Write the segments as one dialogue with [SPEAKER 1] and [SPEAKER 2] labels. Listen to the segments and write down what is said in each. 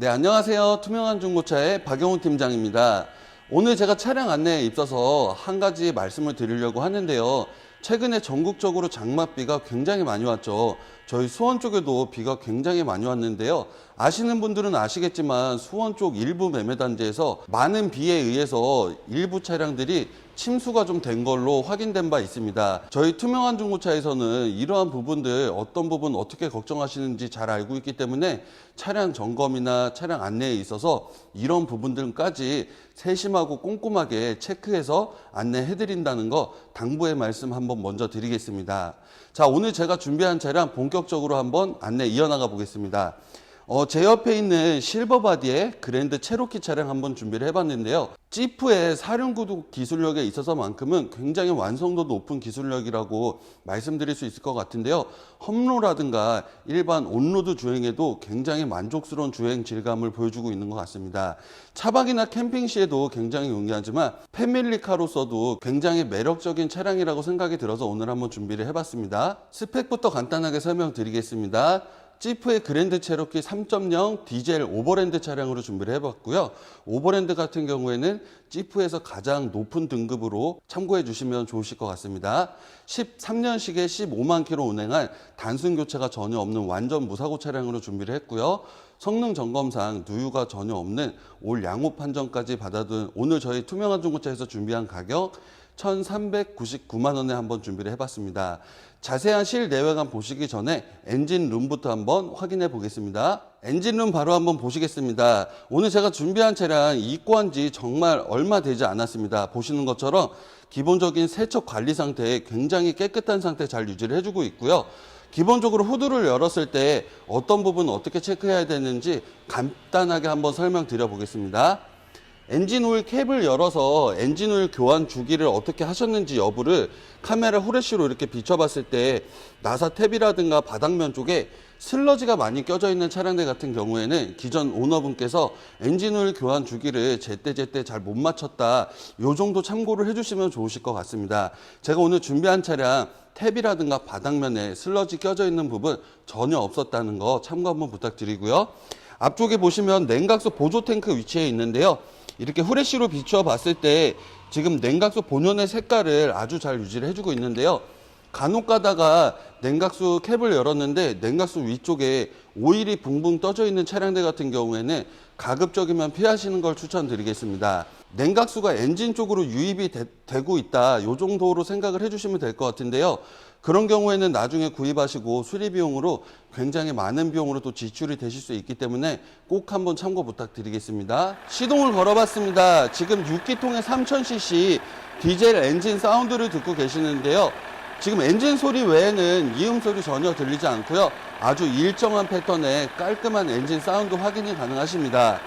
[SPEAKER 1] 네, 안녕하세요. 투명한 중고차의 박영훈 팀장입니다. 오늘 제가 차량 안내에 있어서 한 가지 말씀을 드리려고 하는데요. 최근에 전국적으로 장맛비가 굉장히 많이 왔죠. 저희 수원 쪽에도 비가 굉장히 많이 왔는데요. 아시는 분들은 아시겠지만 수원 쪽 일부 매매 단지에서 많은 비에 의해서 일부 차량들이 침수가 좀 된 걸로 확인된 바 있습니다. 저희 투명한 중고차에서는 이러한 부분들 어떤 부분 어떻게 걱정하시는지 잘 알고 있기 때문에 차량 점검이나 차량 안내에 있어서 이런 부분들까지 세심하고 꼼꼼하게 체크해서 안내해 드린다는 거 당부의 말씀 한번 먼저 드리겠습니다. 자, 오늘 제가 준비한 차량 본격 적으로 한번 안내 이어나가 보겠습니다. 어, 제 옆에 있는 실버바디의 그랜드 체로키 차량 한번 준비를 해봤는데요. 지프의 사륜구도 기술력에 있어서만큼은 굉장히 완성도 높은 기술력이라고 말씀드릴 수 있을 것 같은데요. 험로라든가 일반 온로드 주행에도 굉장히 만족스러운 주행 질감을 보여주고 있는 것 같습니다. 차박이나 캠핑 시에도 굉장히 용이하지만 패밀리카로서도 굉장히 매력적인 차량이라고 생각이 들어서 오늘 한번 준비를 해봤습니다. 스펙부터 간단하게 설명드리겠습니다. 지프의 그랜드 체로키 3.0 디젤 오버랜드 차량으로 준비를 해봤고요. 오버랜드 같은 경우에는 지프에서 가장 높은 등급으로 참고해 주시면 좋으실 것 같습니다. 13년식에 15만 킬로 운행한 단순 교체가 전혀 없는 완전 무사고 차량으로 준비를 했고요. 성능 점검상 누유가 전혀 없는 올 양호 판정까지 받아둔 오늘 저희 투명한 중고차에서 준비한 가격 1,399만 원에 한번 준비를 해봤습니다. 자세한 실내외관 보시기 전에 엔진룸부터 한번 확인해 보겠습니다. 엔진룸 바로 한번 보시겠습니다. 오늘 제가 준비한 차량 입고한 지 정말 얼마 되지 않았습니다. 보시는 것처럼 기본적인 세척 관리 상태에 굉장히 깨끗한 상태 잘 유지를 해주고 있고요. 기본적으로 후드를 열었을 때 어떤 부분 어떻게 체크해야 되는지 간단하게 한번 설명드려 보겠습니다. 엔진 오일 캡을 열어서 엔진 오일 교환 주기를 어떻게 하셨는지 여부를 카메라 후레쉬로 이렇게 비춰봤을 때 나사 탭이라든가 바닥면 쪽에 슬러지가 많이 껴져 있는 차량들 같은 경우에는 기존 오너분께서 엔진 오일 교환 주기를 제때제때 잘 못 맞췄다. 요 정도 참고를 해주시면 좋으실 것 같습니다. 제가 오늘 준비한 차량 탭이라든가 바닥면에 슬러지 껴져 있는 부분 전혀 없었다는 거 참고 한번 부탁드리고요. 앞쪽에 보시면 냉각수 보조 탱크 위치해 있는데요. 이렇게 후레쉬로 비추어 봤을 때 지금 냉각수 본연의 색깔을 아주 잘 유지를 해주고 있는데요. 간혹 가다가 냉각수 캡을 열었는데 냉각수 위쪽에 오일이 붕붕 떠져 있는 차량들 같은 경우에는 가급적이면 피하시는 걸 추천드리겠습니다. 냉각수가 엔진 쪽으로 유입이 되, 고 있다. 이 정도로 생각을 해주시면 될 것 같은데요. 그런 경우에는 나중에 구입하시고 수리 비용으로 굉장히 많은 비용으로 또 지출이 되실 수 있기 때문에 꼭 한번 참고 부탁드리겠습니다. 시동을 걸어봤습니다. 지금 6기통의 3000cc 디젤 엔진 사운드를 듣고 계시는데요. 지금 엔진 소리 외에는 이음 소리 전혀 들리지 않고요. 아주 일정한 패턴의 깔끔한 엔진 사운드 확인이 가능하십니다.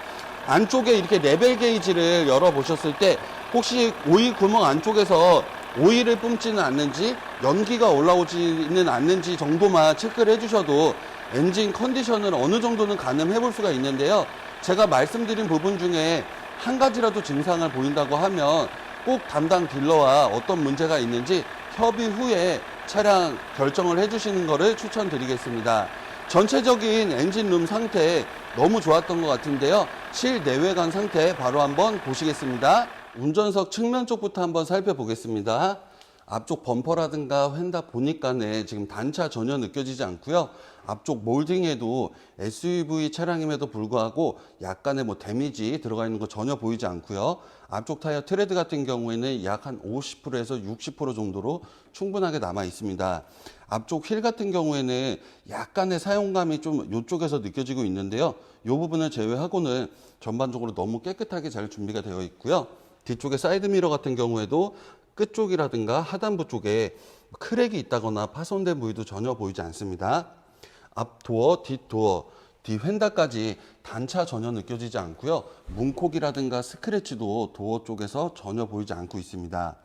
[SPEAKER 1] 안쪽에 이렇게 레벨 게이지를 열어보셨을 때 혹시 오일 구멍 안쪽에서 오일을 뿜지는 않는지 연기가 올라오지는 않는지 정도만 체크를 해주셔도 엔진 컨디션을 어느 정도는 가늠해 볼 수가 있는데요. 제가 말씀드린 부분 중에 한 가지라도 증상을 보인다고 하면 꼭 담당 딜러와 어떤 문제가 있는지 협의 후에 차량 결정을 해주시는 것을 추천드리겠습니다. 전체적인 엔진룸 상태 너무 좋았던 것 같은데요. 실내외관 상태 바로 한번 보시겠습니다. 운전석 측면 쪽부터 한번 살펴보겠습니다. 앞쪽 범퍼라든가 휀다 보니까네 지금 단차 전혀 느껴지지 않고요. 앞쪽 몰딩에도 SUV 차량임에도 불구하고 약간의 뭐 데미지 들어가 있는 거 전혀 보이지 않고요. 앞쪽 타이어 트레드 같은 경우에는 약 한 50%에서 60% 정도로 충분하게 남아 있습니다. 앞쪽 휠 같은 경우에는 약간의 사용감이 좀 이쪽에서 느껴지고 있는데요. 이 부분을 제외하고는 전반적으로 너무 깨끗하게 잘 준비가 되어 있고요. 뒤쪽에 사이드 미러 같은 경우에도 끝쪽이라든가 하단부 쪽에 크랙이 있다거나 파손된 부위도 전혀 보이지 않습니다. 앞 도어, 뒷 도어, 뒤 휀다까지 단차 전혀 느껴지지 않고요. 문콕이라든가 스크래치도 도어 쪽에서 전혀 보이지 않고 있습니다.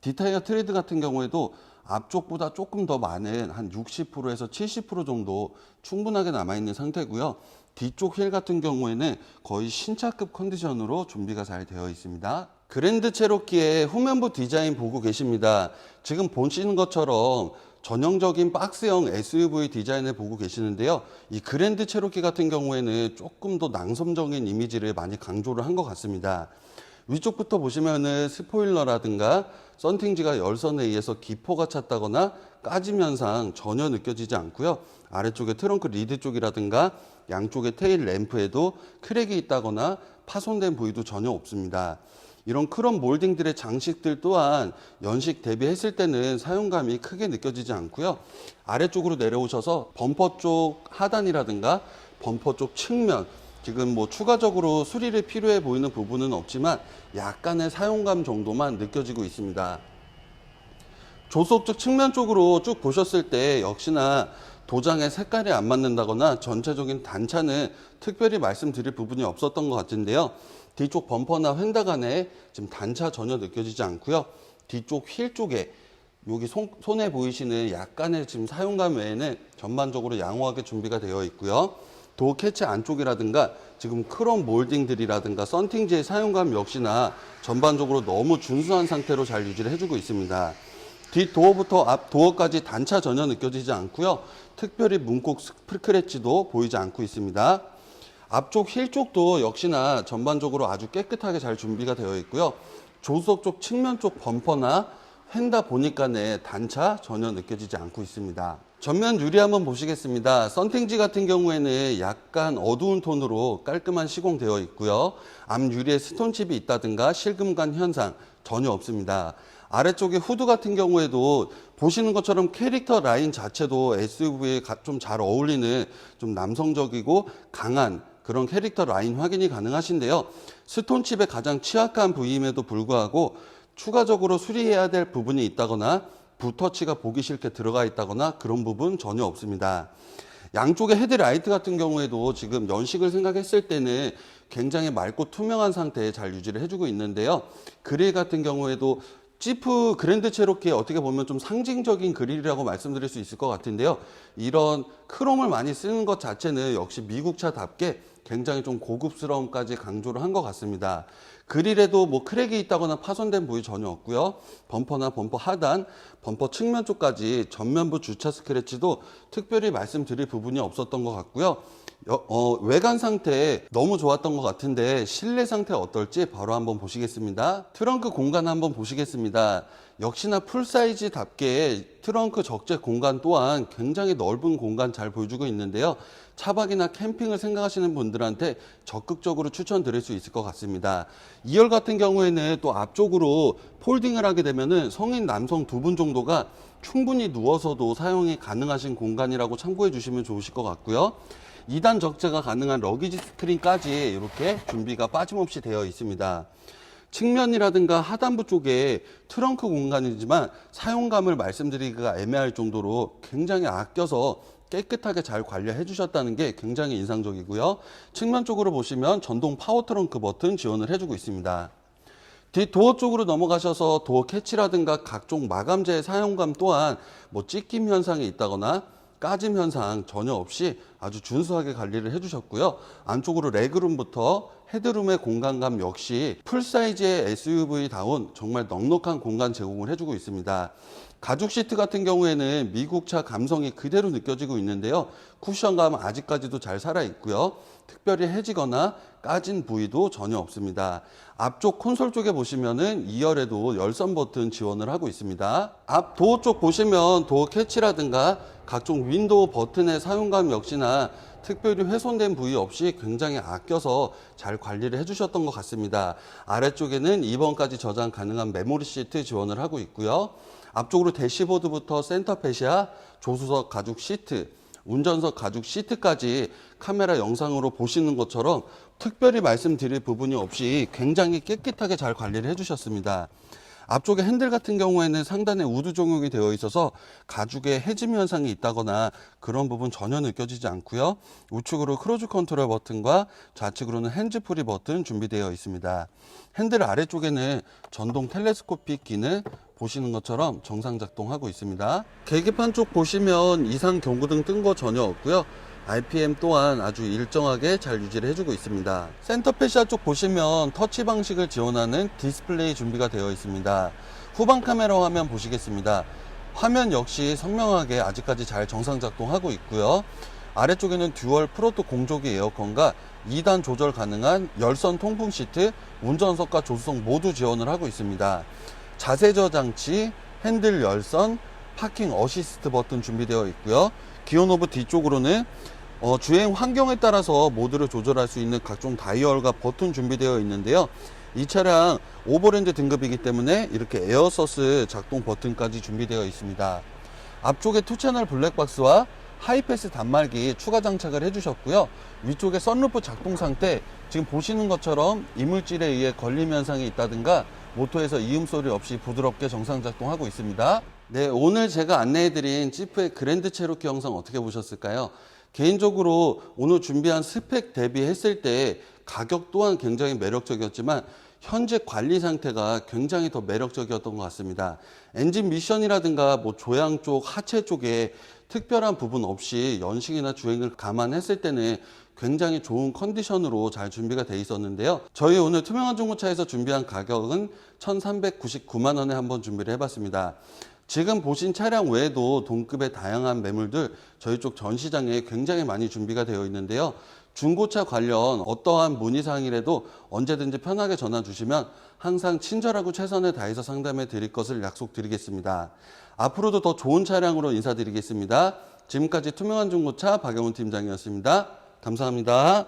[SPEAKER 1] 디타이어 트레드 같은 경우에도 앞쪽보다 조금 더 많은 한 60%에서 70% 정도 충분하게 남아있는 상태고요. 뒤쪽 휠 같은 경우에는 거의 신차급 컨디션으로 준비가 잘 되어 있습니다. 그랜드 체로키의 후면부 디자인 보고 계십니다. 지금 보시는 것처럼 전형적인 박스형 SUV 디자인을 보고 계시는데요. 이 그랜드 체로키 같은 경우에는 조금 더 낭섬적인 이미지를 많이 강조를 한 것 같습니다. 위쪽부터 보시면은 스포일러라든가 썬팅지가 열선에 의해서 기포가 찼다거나 까짐 현상 전혀 느껴지지 않고요. 아래쪽에 트렁크 리드 쪽이라든가 양쪽의 테일 램프에도 크랙이 있다거나 파손된 부위도 전혀 없습니다. 이런 크롬 몰딩들의 장식들 또한 연식 대비했을 때는 사용감이 크게 느껴지지 않고요. 아래쪽으로 내려오셔서 범퍼 쪽 하단이라든가 범퍼 쪽 측면 지금 뭐 추가적으로 수리를 필요해 보이는 부분은 없지만 약간의 사용감 정도만 느껴지고 있습니다. 조속 쪽 측면 쪽으로 쭉 보셨을 때 역시나 도장의 색깔이 안 맞는다거나 전체적인 단차는 특별히 말씀드릴 부분이 없었던 것 같은데요. 뒤쪽 범퍼나 휀다 간에 지금 단차 전혀 느껴지지 않고요. 뒤쪽 휠 쪽에 여기 손, 손에 보이시는 약간의 지금 사용감 외에는 전반적으로 양호하게 준비가 되어 있고요. 도어 캐치 안쪽이라든가 지금 크롬 몰딩들이라든가 썬팅지의 사용감 역시나 전반적으로 너무 준수한 상태로 잘 유지를 해주고 있습니다. 뒷 도어부터 앞 도어까지 단차 전혀 느껴지지 않고요. 특별히 문콕 스크래치도 보이지 않고 있습니다. 앞쪽 힐 쪽도 역시나 전반적으로 아주 깨끗하게 잘 준비가 되어 있고요. 조수석 쪽 측면 쪽 범퍼나 휀다 보니까네 단차 전혀 느껴지지 않고 있습니다. 전면 유리 한번 보시겠습니다. 썬팅지 같은 경우에는 약간 어두운 톤으로 깔끔한 시공되어 있고요. 앞 유리에 스톤칩이 있다든가 실금간 현상 전혀 없습니다. 아래쪽에 후드 같은 경우에도 보시는 것처럼 캐릭터 라인 자체도 SUV에 좀 잘 어울리는 좀 남성적이고 강한 그런 캐릭터 라인 확인이 가능하신데요. 스톤칩에 가장 취약한 부위임에도 불구하고 추가적으로 수리해야 될 부분이 있다거나 붓터치가 보기 싫게 들어가 있다거나 그런 부분 전혀 없습니다. 양쪽의 헤드라이트 같은 경우에도 지금 연식을 생각했을 때는 굉장히 맑고 투명한 상태에 잘 유지를 해주고 있는데요. 그릴 같은 경우에도 지프 그랜드 체로키의 어떻게 보면 좀 상징적인 그릴이라고 말씀드릴 수 있을 것 같은데요. 이런 크롬을 많이 쓰는 것 자체는 역시 미국 차답게 굉장히 좀 고급스러움까지 강조를 한 것 같습니다. 그릴에도 뭐 크랙이 있다거나 파손된 부위 전혀 없고요. 범퍼나 범퍼 하단, 범퍼 측면 쪽까지 전면부 주차 스크래치도 특별히 말씀드릴 부분이 없었던 것 같고요. 여- 어, 외관 상태 너무 좋았던 것 같은데 실내 상태 어떨지 바로 한번 보시겠습니다. 트렁크 공간 한번 보시겠습니다. 역시나 풀사이즈답게 트렁크 적재 공간 또한 굉장히 넓은 공간 잘 보여주고 있는데요. 차박이나 캠핑을 생각하시는 분들한테 적극적으로 추천드릴 수 있을 것 같습니다. 2열 같은 경우에는 또 앞쪽으로 폴딩을 하게 되면은 성인 남성 두 분 정도가 충분히 누워서도 사용이 가능하신 공간이라고 참고해 주시면 좋으실 것 같고요. 2단 적재가 가능한 러기지 스크린까지 이렇게 준비가 빠짐없이 되어 있습니다. 측면이라든가 하단부 쪽에 트렁크 공간이지만 사용감을 말씀드리기가 애매할 정도로 굉장히 아껴서 깨끗하게 잘 관리해 주셨다는 게 굉장히 인상적이고요. 측면 쪽으로 보시면 전동 파워 트렁크 버튼 지원을 해주고 있습니다. 뒤 도어 쪽으로 넘어가셔서 도어 캐치라든가 각종 마감재의 사용감 또한 뭐 찢김 현상이 있다거나 까짐 현상 전혀 없이 아주 준수하게 관리를 해주셨고요. 안쪽으로 레그룸부터 헤드룸의 공간감 역시 풀사이즈의 SUV다운 정말 넉넉한 공간 제공을 해주고 있습니다. 가죽 시트 같은 경우에는 미국차 감성이 그대로 느껴지고 있는데요. 쿠션감 아직까지도 잘 살아 있고요. 특별히 해지거나 까진 부위도 전혀 없습니다. 앞쪽 콘솔 쪽에 보시면은 2열에도 열선 버튼 지원을 하고 있습니다. 앞 도어 쪽 보시면 도어 캐치라든가 각종 윈도우 버튼의 사용감 역시나 특별히 훼손된 부위 없이 굉장히 아껴서 잘 관리를 해주셨던 것 같습니다. 아래쪽에는 2번까지 저장 가능한 메모리 시트 지원을 하고 있고요. 앞쪽으로 대시보드부터 센터페시아, 조수석 가죽 시트, 운전석 가죽 시트까지 카메라 영상으로 보시는 것처럼 특별히 말씀드릴 부분이 없이 굉장히 깨끗하게 잘 관리를 해주셨습니다. 앞쪽에 핸들 같은 경우에는 상단에 우드 종용이 되어 있어서 가죽에 해짐 현상이 있다거나 그런 부분 전혀 느껴지지 않고요. 우측으로 크루즈 컨트롤 버튼과 좌측으로는 핸즈프리 버튼 준비되어 있습니다. 핸들 아래쪽에는 전동 텔레스코픽 기능 보시는 것처럼 정상 작동하고 있습니다. 계기판 쪽 보시면 이상 경고등 뜬 거 전혀 없고요. RPM 또한 아주 일정하게 잘 유지를 해주고 있습니다. 센터페시아 쪽 보시면 터치 방식을 지원하는 디스플레이 준비가 되어 있습니다. 후방 카메라 화면 보시겠습니다. 화면 역시 선명하게 아직까지 잘 정상 작동하고 있고요. 아래쪽에는 듀얼 프로토 공조기 에어컨과 2단 조절 가능한 열선 통풍 시트, 운전석과 조수석 모두 지원을 하고 있습니다. 자세 저장치, 핸들 열선, 파킹 어시스트 버튼 준비되어 있고요. 기어노브 뒤쪽으로는 어, 주행 환경에 따라서 모드를 조절할 수 있는 각종 다이얼과 버튼 준비되어 있는데요. 이 차량 오버랜드 등급이기 때문에 이렇게 에어서스 작동 버튼까지 준비되어 있습니다. 앞쪽에 투채널 블랙박스와 하이패스 단말기 추가 장착을 해주셨고요. 위쪽에 썬루프 작동 상태 지금 보시는 것처럼 이물질에 의해 걸림 현상이 있다든가 모터에서 이음 소리 없이 부드럽게 정상 작동하고 있습니다. 네, 오늘 제가 안내해드린 지프의 그랜드 체로키 영상 어떻게 보셨을까요? 개인적으로 오늘 준비한 스펙 대비했을 때 가격 또한 굉장히 매력적이었지만 현재 관리 상태가 굉장히 더 매력적이었던 것 같습니다. 엔진 미션이라든가 뭐 조향 쪽, 하체 쪽에 특별한 부분 없이 연식이나 주행을 감안했을 때는 굉장히 좋은 컨디션으로 잘 준비가 돼 있었는데요. 저희 오늘 투명한 중고차에서 준비한 가격은 1,399만 원에 한번 준비를 해봤습니다. 지금 보신 차량 외에도 동급의 다양한 매물들 저희 쪽 전시장에 굉장히 많이 준비가 되어 있는데요. 중고차 관련 어떠한 문의사항이라도 언제든지 편하게 전화 주시면 항상 친절하고 최선을 다해서 상담해 드릴 것을 약속드리겠습니다. 앞으로도 더 좋은 차량으로 인사드리겠습니다. 지금까지 투명한 중고차 박영훈 팀장이었습니다. 감사합니다.